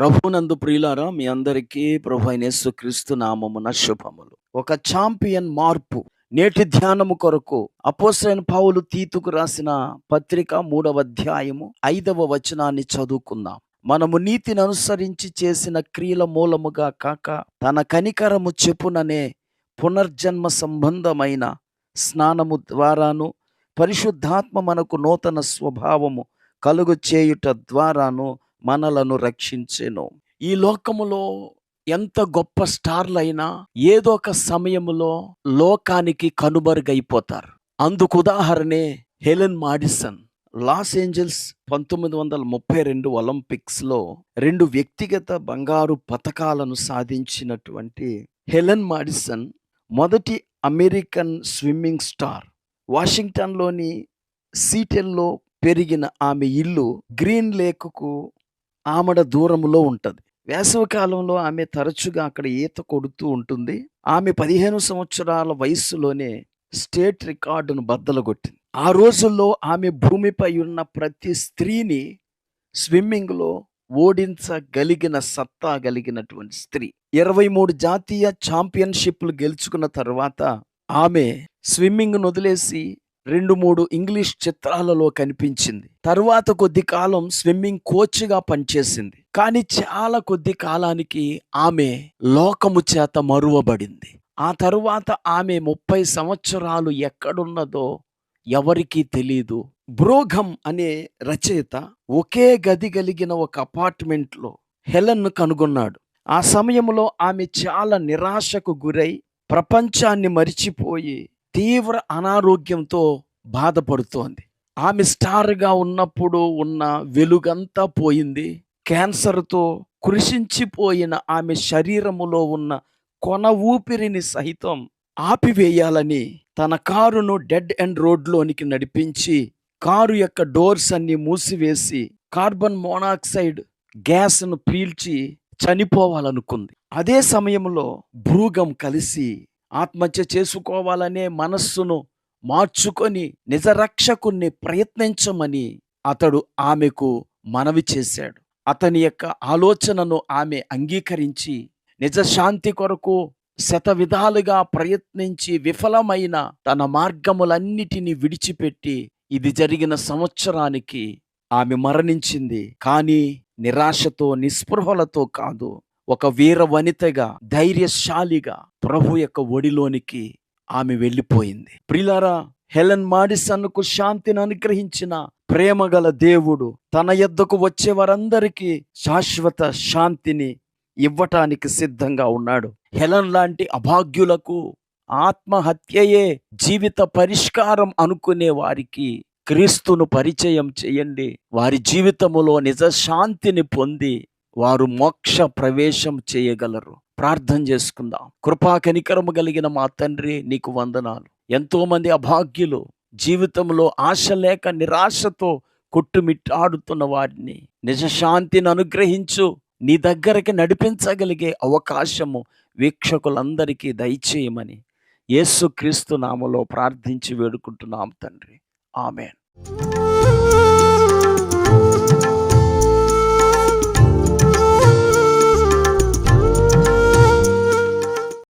ప్రభునందు ప్రియులారా మీ అందరికీ ప్రభు అయిన యేసుక్రీస్తు నామమున శుభములు. ఒక చాంపియన్ మార్పు నేటి ధ్యానము కొరకు అపోసైన పావులు తీతుకు రాసిన పత్రిక మూడవ అధ్యాయము ఐదవ వచనాన్ని చదువుకుందాం. మనము నీతిని అనుసరించి చేసిన క్రియల మూలముగా కాక తన కనికరము చెప్పుననే పునర్జన్మ సంబంధమైన స్నానము ద్వారాను పరిశుద్ధాత్మ మనకు నూతన స్వభావము కలుగు చేయుట ద్వారాను మనలను రక్షించెను. ఈ లోకములో ఎంత గొప్ప స్టార్లైనా ఏదో ఒక సమయంలో లోకానికి కనుమరుగైపోతారు. అందుకు ఉదాహరణే హెలెన్ మాడిసన్. లాస్ ఏంజల్స్ పంతొమ్మిది వందల ముప్పై రెండు ఒలింపిక్స్లో రెండు వ్యక్తిగత బంగారు పతకాలను సాధించినటువంటి హెలెన్ మాడిసన్ మొదటి అమెరికన్ స్విమ్మింగ్ స్టార్. వాషింగ్టన్లోని సీటెల్లో పెరిగిన ఆమె ఇల్లు గ్రీన్ లేక్కు ఆమడ దూరంలో ఉంటుంది. వేసవి కాలంలో ఆమె తరచుగా అక్కడ ఈత కొడుతూ ఉంటుంది. ఆమె పదిహేను సంవత్సరాల వయస్సులోనే స్టేట్ రికార్డును బద్దలు కొట్టింది ఆ రోజుల్లో ఆమె భూమిపై ఉన్న ప్రతి స్త్రీని స్విమ్మింగ్లో ఓడించగలిగిన సత్తా కలిగినటువంటి స్త్రీ. ఇరవై మూడు జాతీయ ఛాంపియన్షిప్లు గెలుచుకున్న తర్వాత ఆమె స్విమ్మింగ్ వదిలేసి రెండు మూడు ఇంగ్లీష్ చిత్రాలలో కనిపించింది. తరువాత కొద్ది కాలం స్విమ్మింగ్ కోచ్గా పనిచేసింది. కానీ చాలా కొద్ది కాలానికి ఆమె లోకము చేత మరువబడింది. ఆ తరువాత ఆమె ముప్పై సంవత్సరాలు ఎక్కడున్నదో ఎవరికీ తెలియదు బ్రోఘం అనే రచయిత ఒకే గది కలిగిన ఒక అపార్ట్మెంట్లో హెలెన్ను కనుగొన్నాడు. ఆ సమయంలో ఆమె చాలా నిరాశకు గురై ప్రపంచాన్ని మరిచిపోయి తీవ్ర అనారోగ్యంతో బాధపడుతోంది. ఆమె స్టార్గా ఉన్నప్పుడు ఉన్న వెలుగంతా పోయింది. క్యాన్సర్తో కృషించిపోయిన ఆమె శరీరములో ఉన్న కొన ఊపిరిని సహితం ఆపివేయాలని తన కారును డెడ్ ఎండ్ రోడ్లోనికి నడిపించి కారు యొక్క డోర్స్ అన్ని మూసివేసి కార్బన్ మోనాక్సైడ్ గ్యాస్ను పీల్చి చనిపోవాలనుకుంది. అదే సమయంలో భూగం కలిసి ఆత్మహత్య చేసుకోవాలనే మనస్సును మార్చుకొని నిజరక్షకుణ్ణి ప్రయత్నించమని అతడు ఆమెకు మనవి చేశాడు. అతని యొక్క ఆలోచనను ఆమె అంగీకరించి నిజశాంతి కొరకు శత విధాలుగా ప్రయత్నించి విఫలమైన తన మార్గములన్నిటినీ విడిచిపెట్టి ఇది జరిగిన సంవత్సరానికి ఆమె మరణించింది. కానీ నిరాశతో నిస్పృహలతో కాదు. ఒక వీర వనితగా ధైర్యశాలిగా ప్రభు యొక్క ఒడిలోనికి ఆమె వెళ్ళిపోయింది. ప్రిలారా హెలెన్ మాడిసన్కు శాంతిని అనుగ్రహించిన ప్రేమగల దేవుడు తన యొద్దకు వచ్చే వారందరికీ శాశ్వత శాంతిని ఇవ్వటానికి సిద్ధంగా ఉన్నాడు. హెలెన్ లాంటి అభాగ్యులకు ఆత్మహత్యయే జీవిత పరిష్కారం అనుకునే వారికి క్రీస్తును పరిచయం చేయండి. వారి జీవితములో నిజ శాంతిని పొంది వారు మోక్ష ప్రవేశం చేయగలరు. ప్రార్థన చేసుకుందాం. కృపా కనికరము కలిగిన మా తండ్రి నీకు వందనాలు. ఎంతోమంది అభాగ్యులు జీవితంలో ఆశ లేక నిరాశతో కొట్టుమిట్టాడుతున్న వారిని నిజశాంతిని అనుగ్రహించు. నీ దగ్గరికి నడిపించగలిగే అవకాశము వీక్షకులందరికీ దయచేయమని యేసుక్రీస్తు నామలో ప్రార్థించి వేడుకుంటున్నాం తండ్రి. ఆమెన్.